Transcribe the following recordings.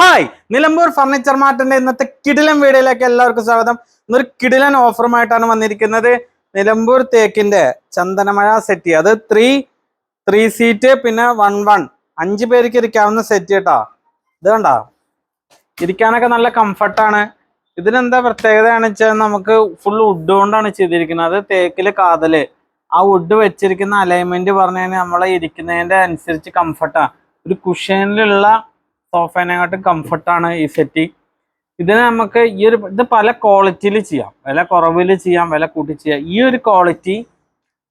Hi Nilambur furniture മാർട്ടിന്റെ ഇന്നത്തെ കിടിലൻ വീഡിയോയിലേക്ക് എല്ലാവർക്കും സ്വാഗതം. ഇന്നൊരു കിടിലൻ ഓഫറുമായിട്ടാണ് വന്നിരിക്കുന്നത് നിലമ്പൂർ തേക്കിന്റെ ചന്ദനമഴ സെറ്റ് അത് ത്രീ ത്രീ സീറ്റ് പിന്നെ വൺ വൺ അഞ്ച് പേർക്ക് ഇരിക്കാവുന്ന സെറ്റ് കേട്ടോ ഇത് കണ്ടോ? ഇരിക്കാനൊക്കെ നല്ല കംഫർട്ടാണ് ഇതിനെന്താ പ്രത്യേകതയാണെന്ന് വെച്ചാൽ നമുക്ക് ഫുൾ വുഡ് കൊണ്ടാണ് ചെയ്തിരിക്കുന്നത്. അത് തേക്കിൽ കാതൽ. ആ വുഡ് വെച്ചിരിക്കുന്ന അലൈൻമെന്റ് പറഞ്ഞു കഴിഞ്ഞാൽ നമ്മളെ ഇരിക്കുന്നതിന്റെ അനുസരിച്ച് കംഫർട്ടാണ് ഒരു കുഷ്യനിലുള്ള സോഫേനെക്കാട്ടും കംഫർട്ടാണ് ഈ സെറ്റി ഇതിന് നമുക്ക് ഈ ഒരു ഇത് പല ക്വാളിറ്റിയിൽ ചെയ്യാം. വില കുറവിൽ ചെയ്യാം വില കൂട്ടി ചെയ്യാം. ഈ ഒരു ക്വാളിറ്റി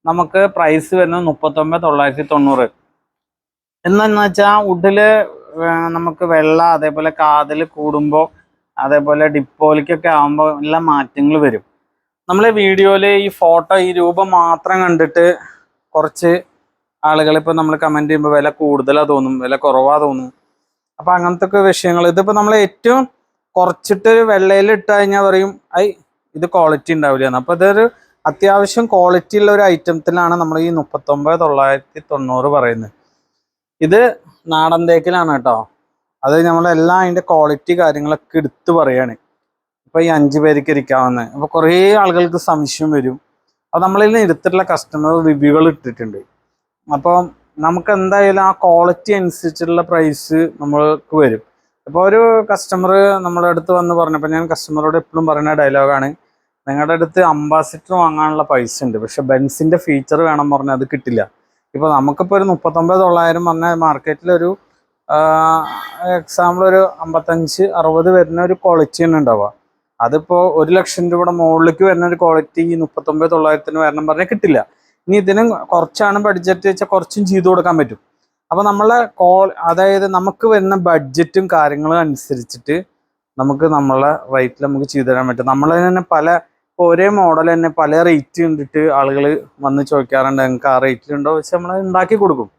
നമുക്ക് പ്രൈസ് വരുന്നത് മുപ്പത്തൊമ്പത് തൊള്ളായിരത്തി തൊണ്ണൂറ്. എന്നു വെച്ചാൽ വുഡിൽ നമുക്ക് വെള്ള അതേപോലെ കാതിൽ കൂടുമ്പോൾ അതേപോലെ ഡിപ്പോലിക്കൊക്കെ ആകുമ്പോൾ എല്ലാ മാറ്റങ്ങൾ വരും. നമ്മൾ വീഡിയോയിൽ ഈ ഫോട്ടോ ഈ രൂപം മാത്രം കണ്ടിട്ട് കുറച്ച് ആളുകൾ ഇപ്പൊ നമ്മൾ കമന്റ് ചെയ്യുമ്പോൾ വില കൂടുതലാണ് തോന്നും വില കുറവാണ് തോന്നും. അപ്പൊ അങ്ങനത്തെ ഒക്കെ വിഷയങ്ങൾ. ഇതിപ്പോ നമ്മൾ ഏറ്റവും കുറച്ചിട്ട് വെള്ളയിൽ ഇട്ട് കഴിഞ്ഞാൽ പറയും ഐ ഇത് ക്വാളിറ്റി ഉണ്ടാവില്ല അപ്പൊ ഇതൊരു അത്യാവശ്യം ക്വാളിറ്റി ഉള്ള ഒരു ഐറ്റത്തിലാണ് നമ്മൾ ഈ മുപ്പത്തൊമ്പത് തൊള്ളായിരത്തി തൊണ്ണൂറ് പറയുന്നത്. ഇത് നാടൻ തേക്കിലാണ് കേട്ടോ. അത് നമ്മളെല്ലാം അതിന്റെ ക്വാളിറ്റി കാര്യങ്ങളൊക്കെ എടുത്തു പറയാണ്. ഇപ്പൊ ഈ അഞ്ചു പേർക്ക് ഇരിക്കാവുന്ന. അപ്പൊ കുറേ ആളുകൾക്ക് സംശയം വരും. അപ്പൊ നമ്മളിൽ എടുത്തിട്ടുള്ള കസ്റ്റമർ റിവ്യൂകൾ ഇട്ടിട്ടുണ്ട്. അപ്പോൾ നമുക്ക് എന്തായാലും ആ ക്വാളിറ്റി അനുസരിച്ചുള്ള പ്രൈസ് നമ്മൾക്ക് വരും. ഇപ്പോൾ ഒരു കസ്റ്റമർ നമ്മുടെ അടുത്ത് വന്ന് പറഞ്ഞപ്പോൾ ഞാൻ കസ്റ്റമറോട് എപ്പോഴും പറയുന്ന ഡയലോഗാണ് നിങ്ങളുടെ അടുത്ത് അംബാസിഡർ വാങ്ങാനുള്ള പൈസ ഉണ്ട്. പക്ഷെ ബെൻസിന്റെ ഫീച്ചർ വേണം പറഞ്ഞാൽ അത് കിട്ടില്ല. ഇപ്പോൾ നമുക്കിപ്പോൾ ഒരു മുപ്പത്തൊമ്പത് തൊള്ളായിരം പറഞ്ഞ മാർക്കറ്റിലൊരു എക്സാമ്പിൾ ഒരു അമ്പത്തഞ്ച് അറുപത് വരുന്ന ഒരു ക്വാളിറ്റി തന്നെ ഉണ്ടാവുക. അതിപ്പോൾ ഒരു ലക്ഷം രൂപയുടെ മുകളിലേക്ക് വരുന്ന ഒരു ക്വാളിറ്റി ഈ മുപ്പത്തൊമ്പത് തൊള്ളായിരത്തിന് വരണം പറഞ്ഞാൽ കിട്ടില്ല. ഇനി ഇതിനും കുറച്ചാണ് ബഡ്ജറ്റ് വെച്ചാൽ കുറച്ചും ചെയ്തു കൊടുക്കാൻ പറ്റും. അപ്പൊ നമ്മളെ കോൾ അതായത് നമുക്ക് വരുന്ന ബഡ്ജറ്റും കാര്യങ്ങളും അനുസരിച്ചിട്ട് നമുക്ക് നമ്മളെ റേറ്റിൽ നമുക്ക് ചെയ്തു തരാൻ പറ്റും. നമ്മൾ തന്നെ പല ഒരേ മോഡൽ തന്നെ പല റേറ്റ് കണ്ടിട്ട് ആളുകൾ വന്ന് ചോദിക്കാറുണ്ട് നിങ്ങൾക്ക് ആ റേറ്റിലുണ്ടോ വെച്ച് നമ്മൾ ഉണ്ടാക്കി കൊടുക്കും.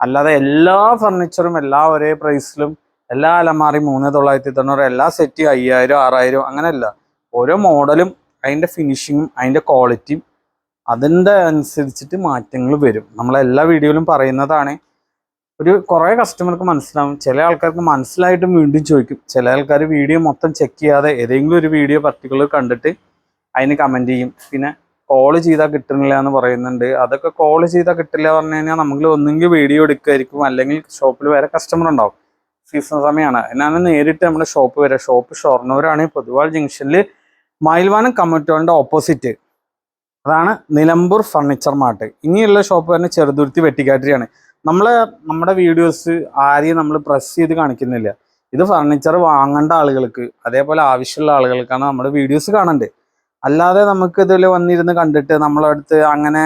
അല്ലാതെ എല്ലാ ഫർണിച്ചറും എല്ലാ ഒരേ പ്രൈസിലും എല്ലാ അലമാറി മൂന്ന് തൊള്ളായിരത്തി തൊണ്ണൂറ് എല്ലാ സെറ്റ് അയ്യായിരം ആറായിരം അങ്ങനെയല്ല. ഓരോ മോഡലും അതിന്റെ ഫിനിഷിങ്ങും അതിന്റെ ക്വാളിറ്റിയും അതിന്റെ അനുസരിച്ചിട്ട് മാറ്റങ്ങൾ വരും. നമ്മളെല്ലാ വീഡിയോയിലും പറയുന്നതാണ് ഒരു കുറേ കസ്റ്റമർക്ക് മനസ്സിലാവും ചില ആൾക്കാർക്ക് മനസ്സിലായിട്ടും വീണ്ടും ചോദിക്കും. ചില ആൾക്കാർ വീഡിയോ മൊത്തം ചെക്ക് ചെയ്യാതെ ഏതെങ്കിലും ഒരു വീഡിയോ പർട്ടിക്കുലർ കണ്ടിട്ട് അതിന് കമന്റ് ചെയ്യും. പിന്നെ കോൾ ചെയ്താൽ കിട്ടുന്നില്ല എന്ന് പറയുന്നുണ്ട്. അതൊക്കെ കോൾ ചെയ്താൽ കിട്ടില്ല പറഞ്ഞു കഴിഞ്ഞാൽ നമുക്ക് ഒന്നെങ്കിൽ വീഡിയോ എടുക്കുമായിരിക്കും. അല്ലെങ്കിൽ ഷോപ്പിൽ വേറെ കസ്റ്റമർ ഉണ്ടാവും. സീസൺ സമയമാണ് എന്നാണ് നേരിട്ട് നമ്മുടെ ഷോപ്പ് വരെ ഷോപ്പ് ഷൊർണൂരാണ് പൊതുവാൾ ജംഗ്ഷനിൽ മയിൽവാനം കമ്മിറ്റോളിന്റെ ഓപ്പോസിറ്റ് അതാണ് നിലമ്പൂർ ഫർണിച്ചർ മാർട്ട് ഇനിയുള്ള ഷോപ്പ് തന്നെ ചെറുതുരുത്തി വെട്ടിക്കാട്ടിരിയാണ് നമ്മൾ നമ്മുടെ വീഡിയോസ് ആരെയും നമ്മൾ പ്രസ് ചെയ്ത് കാണിക്കുന്നില്ല. ഇത് ഫർണിച്ചർ വാങ്ങേണ്ട ആളുകൾക്ക് അതേപോലെ ആവശ്യമുള്ള ആളുകൾക്കാണ് നമ്മുടെ വീഡിയോസ് കാണേണ്ടത് അല്ലാതെ നമുക്ക് ഇതിൽ വന്നിരുന്ന് കണ്ടിട്ട് നമ്മളടുത്ത് അങ്ങനെ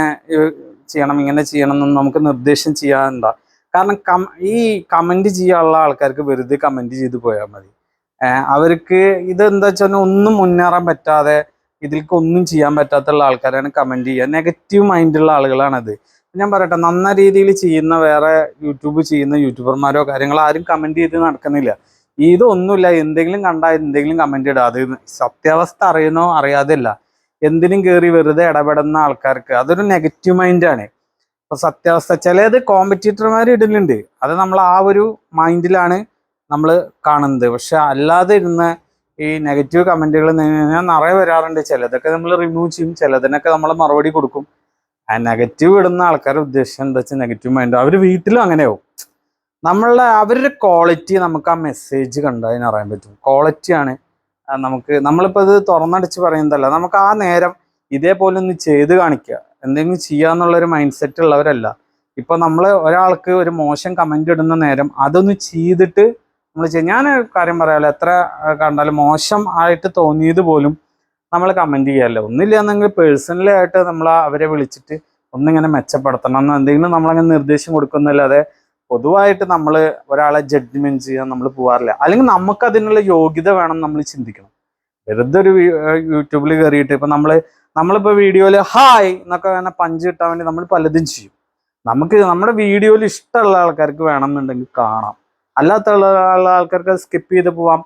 ചെയ്യണം ഇങ്ങനെ ചെയ്യണം എന്ന് നമുക്ക് നിർദ്ദേശം ചെയ്യാനുണ്ട. കാരണം കം ഈ കമന്റ് ചെയ്യാനുള്ള ആൾക്കാർക്ക് വെറുതെ കമന്റ് ചെയ്ത് പോയാൽ മതി. അവർക്ക് ഇത് എന്താ വെച്ചാൽ ഒന്നും മുന്നേറാൻ പറ്റാതെ ഇതിലേക്ക് ഒന്നും ചെയ്യാൻ പറ്റാത്തുള്ള ആൾക്കാരാണ് കമന്റ് ചെയ്യുക. നെഗറ്റീവ് മൈൻഡുള്ള ആളുകളാണത്. ഞാൻ പറയട്ടെ നന്ന രീതിയിൽ ചെയ്യുന്ന വേറെ യൂട്യൂബ് ചെയ്യുന്ന യൂട്യൂബർമാരോ കാര്യങ്ങളോ ആരും കമന്റ് ചെയ്ത് നടക്കുന്നില്ല. ഇതൊന്നുമില്ല എന്തെങ്കിലും കണ്ടാൽ എന്തെങ്കിലും കമന്റ് ഇടുക. അത് സത്യാവസ്ഥ അറിയുന്നോ അറിയാതില്ല എന്തിനും കയറി വെറുതെ ഇടപെടുന്ന ആൾക്കാർക്ക് അതൊരു നെഗറ്റീവ് മൈൻഡാണ് അപ്പോൾ സത്യാവസ്ഥ ചിലത് കോമ്പറ്റീറ്റർമാർ ഇടുന്നുണ്ട്. അത് നമ്മൾ ആ ഒരു മൈൻഡിലാണ് നമ്മൾ കാണുന്നത്. പക്ഷെ അല്ലാതെ ഇരുന്ന ഈ നെഗറ്റീവ് കമന്റുകൾ നിറയെ വരാറുണ്ട്. ചിലതൊക്കെ നമ്മൾ റിമൂവ് ചെയ്യും ചിലതിനൊക്കെ നമ്മൾ മറുപടി കൊടുക്കും. ആ നെഗറ്റീവ് ഇടുന്ന ആൾക്കാരുടെ ഉദ്ദേശം എന്താ വെച്ചാൽ നെഗറ്റീവ് മൈൻഡ് അവർ വീട്ടിലും അങ്ങനെയാവും. നമ്മളുടെ അവരുടെ ക്വാളിറ്റി നമുക്ക് ആ മെസ്സേജ് കണ്ടതിന് അറിയാൻ പറ്റും. ക്വാളിറ്റിയാണ് നമുക്ക് നമ്മളിപ്പോൾ ഇത് തുറന്നടിച്ച് പറയുന്നതല്ല നമുക്ക് ആ നേരം ഇതേപോലെ ഒന്ന് ചെയ്ത് കാണിക്കുക. എന്തെങ്കിലും ചെയ്യാന്നുള്ളൊരു മൈൻഡ് സെറ്റ് ഉള്ളവരല്ല. ഇപ്പം നമ്മൾ ഒരാൾക്ക് ഒരു മോശം കമന്റ് ഇടുന്ന നേരം അതൊന്ന് ചെയ്തിട്ട് നമ്മൾ ഞാൻ കാര്യം പറയാമല്ലോ എത്ര കണ്ടാലും മോശം ആയിട്ട് തോന്നിയത് പോലും നമ്മൾ കമന്റ് ചെയ്യാമല്ലോ ഒന്നില്ല എന്നെങ്കിൽ പേഴ്സണലി ആയിട്ട് നമ്മൾ അവരെ വിളിച്ചിട്ട് ഒന്നിങ്ങനെ മെച്ചപ്പെടുത്തണം. എന്ന് എന്തെങ്കിലും നമ്മളങ്ങനെ നിർദ്ദേശം കൊടുക്കുന്നല്ലാതെ പൊതുവായിട്ട് നമ്മൾ ഒരാളെ ജഡ്ജ്മെന്റ് ചെയ്യാൻ നമ്മൾ പോകാറില്ല അല്ലെങ്കിൽ നമുക്ക് അതിനുള്ള യോഗ്യത വേണം നമ്മൾ ചിന്തിക്കണം. വെറുതെ ഒരു യൂട്യൂബിൽ കയറിയിട്ട് ഇപ്പം നമ്മൾ നമ്മളിപ്പോൾ വീഡിയോയിൽ ഹായ് എന്നൊക്കെ വേണം പഞ്ച് കിട്ടാൻ വേണ്ടി നമ്മൾ പലതും ചെയ്യും. നമുക്ക് നമ്മുടെ വീഡിയോയിൽ ഇഷ്ടമുള്ള ആൾക്കാർക്ക് വേണമെന്നുണ്ടെങ്കിൽ കാണാം. അല്ലാത്ത ആൾക്കാർക്ക് സ്കിപ്പ് ചെയ്ത് പോവാം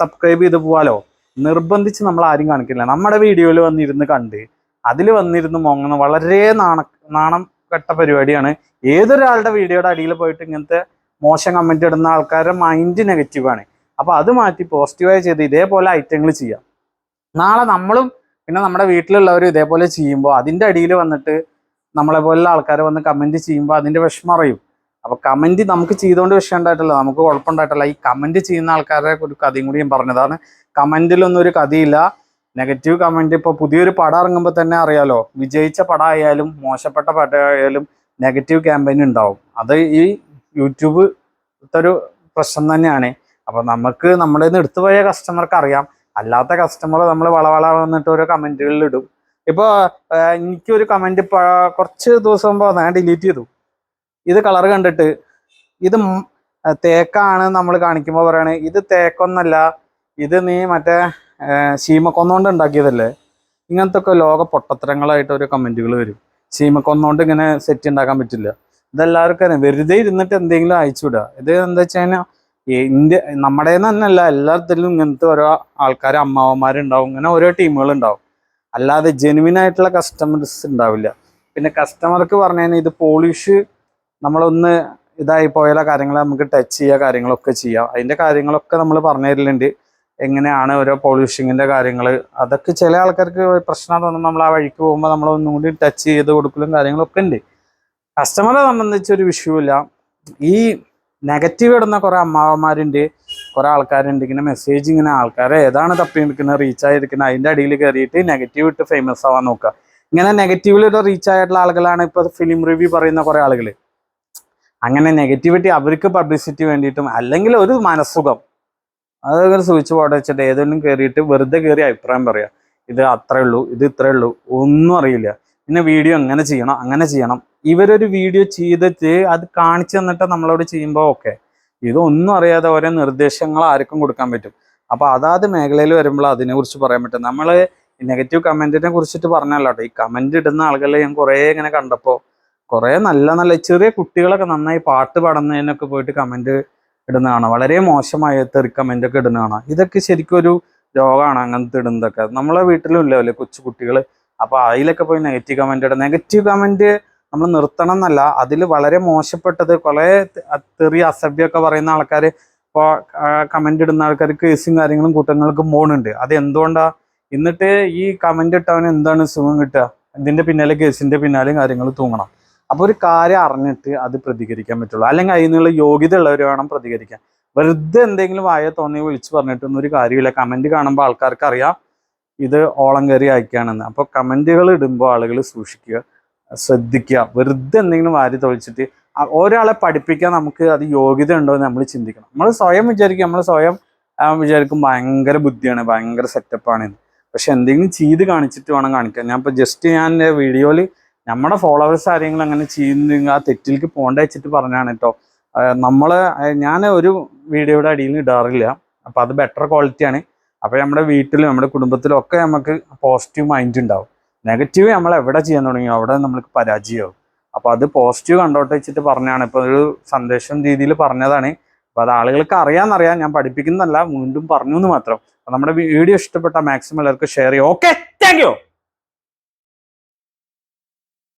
സബ്സ്ക്രൈബ് ചെയ്ത് പോവാലോ? നിർബന്ധിച്ച് നമ്മൾ ആരും കാണിക്കില്ല. നമ്മുടെ വീഡിയോയിൽ വന്നിരുന്ന് കണ്ട് അതിൽ വന്നിരുന്ന് മോങ്ങുന്ന വളരെ നാണ നാണം കെട്ട പരിപാടിയാണ്. ഏതൊരാളുടെ വീഡിയോയുടെ അടിയിൽ പോയിട്ട് ഇങ്ങനത്തെ മോശം കമന്റ് ഇടുന്ന ആൾക്കാരുടെ മൈൻഡ് നെഗറ്റീവാണ് അപ്പോൾ അത് മാറ്റി പോസിറ്റീവായി ചെയ്ത് ഇതേപോലെ ഐറ്റങ്ങൾ ചെയ്യാം. നാളെ നമ്മളും പിന്നെ നമ്മുടെ വീട്ടിലുള്ളവരും ഇതേപോലെ ചെയ്യുമ്പോൾ അതിന്റെ അടിയിൽ വന്നിട്ട് നമ്മളെ പോലുള്ള ആൾക്കാർ വന്ന് കമന്റ് ചെയ്യുമ്പോൾ അതിന്റെ വിഷമം അറിയും. അപ്പൊ കമന്റ് നമുക്ക് ചെയ്തുകൊണ്ട് വിഷയം ഉണ്ടായിട്ടില്ല. നമുക്ക് കുഴപ്പമുണ്ടായിട്ടില്ല. ഈ കമന്റ് ചെയ്യുന്ന ആൾക്കാരുടെ ഒരു കഥയും കൂടി ഞാൻ പറഞ്ഞതാണ് കമന്റിലൊന്നും ഒരു കഥയില്ല. നെഗറ്റീവ് കമന്റ് ഇപ്പൊ പുതിയൊരു പടം ഇറങ്ങുമ്പോൾ തന്നെ അറിയാലോ. വിജയിച്ച പടം ആയാലും മോശപ്പെട്ട പടം ആയാലും നെഗറ്റീവ് ക്യാമ്പയിൻ ഉണ്ടാവും. അത് ഈ യൂട്യൂബ് ഒരു പ്രശ്നം തന്നെയാണ്. അപ്പൊ നമുക്ക് നമ്മളിൽ നിന്ന് എടുത്തുപോയ കസ്റ്റമർക്ക് അറിയാം. അല്ലാത്ത കസ്റ്റമർ നമ്മൾ വളവള വന്നിട്ട് ഓരോ കമന്റുകളിൽ ഇടും. ഇപ്പൊ ആഹ് എനിക്കൊരു കമന്റ് കുറച്ച് ദിവസം മുമ്പ് ഞാൻ ഡിലീറ്റ് ചെയ്തു. ഇത് കളർ കണ്ടിട്ട് ഇത് തേക്കാണ് നമ്മൾ കാണിക്കുമ്പോൾ പറയണേ. ഇത് തേക്കൊന്നല്ല ഇത് നീ മറ്റേ ശീമക്കൊന്നോണ്ട് ഉണ്ടാക്കിയതല്ലേ? ഇങ്ങനത്തെ ഒക്കെ ലോക പൊട്ടത്തരങ്ങളായിട്ട് ഒരു കമന്റുകൾ വരും. ശീമക്കൊന്നോണ്ട് ഇങ്ങനെ സെറ്റ് ഉണ്ടാക്കാൻ പറ്റില്ല. ഇതെല്ലാവർക്കും അറിയാം. വെറുതെ ഇരുന്നിട്ട് എന്തെങ്കിലും അയച്ചു വിടുക ഇത് എന്താ വെച്ച് കഴിഞ്ഞാൽ ഇന്ത്യ നമ്മുടെ തന്നെയല്ല എല്ലാത്തിലും ഇങ്ങനത്തെ ഓരോ ആൾക്കാർ അമ്മാവന്മാരുണ്ടാവും. ഇങ്ങനെ ഓരോ ടീമുകൾ ഉണ്ടാവും അല്ലാതെ ജെനുവിൻ ആയിട്ടുള്ള കസ്റ്റമേഴ്സ് ഉണ്ടാവില്ല. പിന്നെ കസ്റ്റമർക്ക് പറഞ്ഞു കഴിഞ്ഞാൽ ഇത് പോളിഷ് നമ്മളൊന്ന് ഇതായി പോയ കാര്യങ്ങൾ നമുക്ക് ടച്ച് ചെയ്യുക കാര്യങ്ങളൊക്കെ ചെയ്യാം. അതിന്റെ കാര്യങ്ങളൊക്കെ നമ്മൾ പറഞ്ഞു തരലുണ്ട്. എങ്ങനെയാണ് ഓരോ പോളിഷിങ്ങിന്റെ കാര്യങ്ങൾ അതൊക്കെ ചില ആൾക്കാർക്ക് പ്രശ്നം തോന്നുമ്പോൾ നമ്മൾ ആ വഴിക്ക് പോകുമ്പോൾ നമ്മൾ ഒന്നും കൂടി ടച്ച് ചെയ്ത് കൊടുക്കലും കാര്യങ്ങളൊക്കെ ഉണ്ട്. കസ്റ്റമറെ സംബന്ധിച്ച് ഒരു വിഷയമില്ല ഈ നെഗറ്റീവ് ഇടുന്ന കുറേ അമ്മാവന്മാരുണ്ട് കുറേ ആൾക്കാരുണ്ട്. ഇങ്ങനെ മെസ്സേജ് ഇങ്ങനെ ആൾക്കാരെ ഏതാണ് തപ്പി നിൽക്കുന്നത് റീച്ച് ആയിരിക്കുന്നത് അതിന്റെ അടിയിൽ കയറിയിട്ട് നെഗറ്റീവ് ഇട്ട് ഫേമസ് ആവാൻ നോക്കുക. ഇങ്ങനെ നെഗറ്റീവിലൊരു റീച്ച് ആയിട്ടുള്ള ആളുകളാണ് ഇപ്പോൾ ഫിലിം റിവ്യൂ പറയുന്ന കുറേ ആളുകൾ അങ്ങനെ നെഗറ്റിവിറ്റി അവർക്ക് പബ്ലിസിറ്റി വേണ്ടിയിട്ടും അല്ലെങ്കിൽ ഒരു മനസ്സുഖം. അതൊക്കെ സ്വിച്ച് ബോർഡ് വെച്ചിട്ട് ഏതെങ്കിലും കയറിയിട്ട് വെറുതെ കയറി അഭിപ്രായം പറയാം. ഇത് അത്രേ ഉള്ളൂ ഇത് ഇത്രേ ഉള്ളൂ ഒന്നും അറിയില്ല. പിന്നെ വീഡിയോ എങ്ങനെ ചെയ്യണം അങ്ങനെ ചെയ്യണം. ഇവരൊരു വീഡിയോ ചെയ്തിട്ട് അത് കാണിച്ചു തന്നിട്ട് നമ്മളോട് ചെയ്യുമ്പോൾ ഓക്കെ ഇതൊന്നും അറിയാതെ ഓരോ നിർദ്ദേശങ്ങൾ ആർക്കും കൊടുക്കാൻ പറ്റും. അപ്പോൾ അതാത് മേഖലയിൽ വരുമ്പോൾ അതിനെക്കുറിച്ച് പറയാൻ പറ്റും. നമ്മൾ നെഗറ്റീവ് കമന്റിനെ കുറിച്ചിട്ട് പറഞ്ഞല്ലോ ഈ കമന്റ് ഇടുന്ന ആളുകളെ ഞാൻ കുറേ ഇങ്ങനെ കണ്ടപ്പോൾ കുറേ നല്ല നല്ല ചെറിയ കുട്ടികളൊക്കെ നന്നായി പാട്ട് പാടുന്നതിനൊക്കെ പോയിട്ട് കമന്റ് ഇടുന്ന കാണാം വളരെ മോശമായ തെറി ഒക്കെ ഇടുന്ന കാണാം ഇതൊക്കെ ശരിക്കും ഒരു രോഗമാണ് അങ്ങനത്തെ ഇടുന്നതൊക്കെ. നമ്മളെ വീട്ടിലും ഇല്ലല്ലേ കൊച്ചു കുട്ടികൾ അപ്പൊ അതിലൊക്കെ പോയി നെഗറ്റീവ് കമന്റ് ഇടുക നെഗറ്റീവ് കമന്റ് നമ്മൾ നിർത്തണം എന്നല്ല അതിൽ വളരെ മോശപ്പെട്ടത് കുറെ തെറിയ അസഭ്യമൊക്കെ പറയുന്ന ആൾക്കാർ ഇപ്പോൾ കമന്റ് ഇടുന്ന ആൾക്കാർ കേസും കാര്യങ്ങളും കൂട്ടങ്ങൾക്കും പോകുന്നുണ്ട് അത് എന്തുകൊണ്ടാ? എന്നിട്ട് ഈ കമന്റ് ഇട്ടവന് എന്താണ് സുഖം കിട്ടുക? ഇതിന്റെ പിന്നാലെ കേസിന്റെ പിന്നാലെയും കാര്യങ്ങൾ തൂങ്ങണം. അപ്പൊ ഒരു കാര്യം അറിഞ്ഞിട്ട് അത് പ്രതികരിക്കാൻ പറ്റുള്ളൂ. അല്ലെങ്കിൽ അതിൽ നിന്നുള്ള യോഗ്യത ഉള്ളവർ വേണം പ്രതികരിക്കാൻ. വെറുതെ എന്തെങ്കിലും വായ തോന്നി വിളിച്ചു പറഞ്ഞിട്ടൊന്നും ഒരു കാര്യമില്ല. കമന്റ് കാണുമ്പോൾ ആൾക്കാർക്ക് അറിയാം ഇത് ഓളം കയറി അയക്കുകയാണെന്ന്. അപ്പൊ കമന്റുകൾ ഇടുമ്പോൾ ആളുകൾ സൂക്ഷിക്കുക ശ്രദ്ധിക്കുക. വെറുതെ എന്തെങ്കിലും വാരി തൊഴിച്ചിട്ട് ആ ഒരാളെ പഠിപ്പിക്കാൻ നമുക്ക് അത് യോഗ്യത ഉണ്ടോ എന്ന് നമ്മൾ ചിന്തിക്കണം. നമ്മൾ സ്വയം വിചാരിക്കും. നമ്മൾ സ്വയം വിചാരിക്കും ഭയങ്കര ബുദ്ധിയാണ് ഭയങ്കര സെറ്റപ്പാണ് പക്ഷെ എന്തെങ്കിലും ചെയ്ത് കാണിച്ചിട്ട് വേണം കാണിക്കാൻ. ഞാൻ ഇപ്പൊ ജസ്റ്റ് ഞാൻ വീഡിയോയിൽ നമ്മുടെ ഫോളോവേഴ്സ് ആരെങ്കിലും അങ്ങനെ ചെയ്യുന്ന ആ തെറ്റിലേക്ക് പോകേണ്ട വെച്ചിട്ട് പറഞ്ഞാണ് കേട്ടോ നമ്മൾ ഞാൻ ഒരു വീഡിയോയുടെ അടിയിൽ ഇടാറില്ല. അപ്പോൾ അത് ബെറ്റർ ക്വാളിറ്റി ആണ്. അപ്പോൾ നമ്മുടെ വീട്ടിലും നമ്മുടെ കുടുംബത്തിലും ഒക്കെ നമുക്ക് പോസിറ്റീവ് മൈൻഡ് ഉണ്ടാവും. നെഗറ്റീവ് നമ്മൾ എവിടെ ചെയ്യാൻ തുടങ്ങിയോ അവിടെ നമ്മൾക്ക് പരാജയമാവും. അപ്പോൾ അത് പോസിറ്റീവ് കണ്ടോട്ട് വെച്ചിട്ട് പറഞ്ഞാണ് ഇപ്പൊ ഒരു സന്ദേശം രീതിയിൽ പറഞ്ഞതാണ്. അപ്പോൾ അത് ആളുകൾക്ക് അറിയാമെന്നറിയാം ഞാൻ പഠിപ്പിക്കുന്നതല്ല വീണ്ടും പറഞ്ഞു എന്ന് മാത്രം നമ്മുടെ വീഡിയോ ഇഷ്ടപ്പെട്ട മാക്സിമം എല്ലാവർക്കും ഷെയർ ചെയ്യും. Okay thank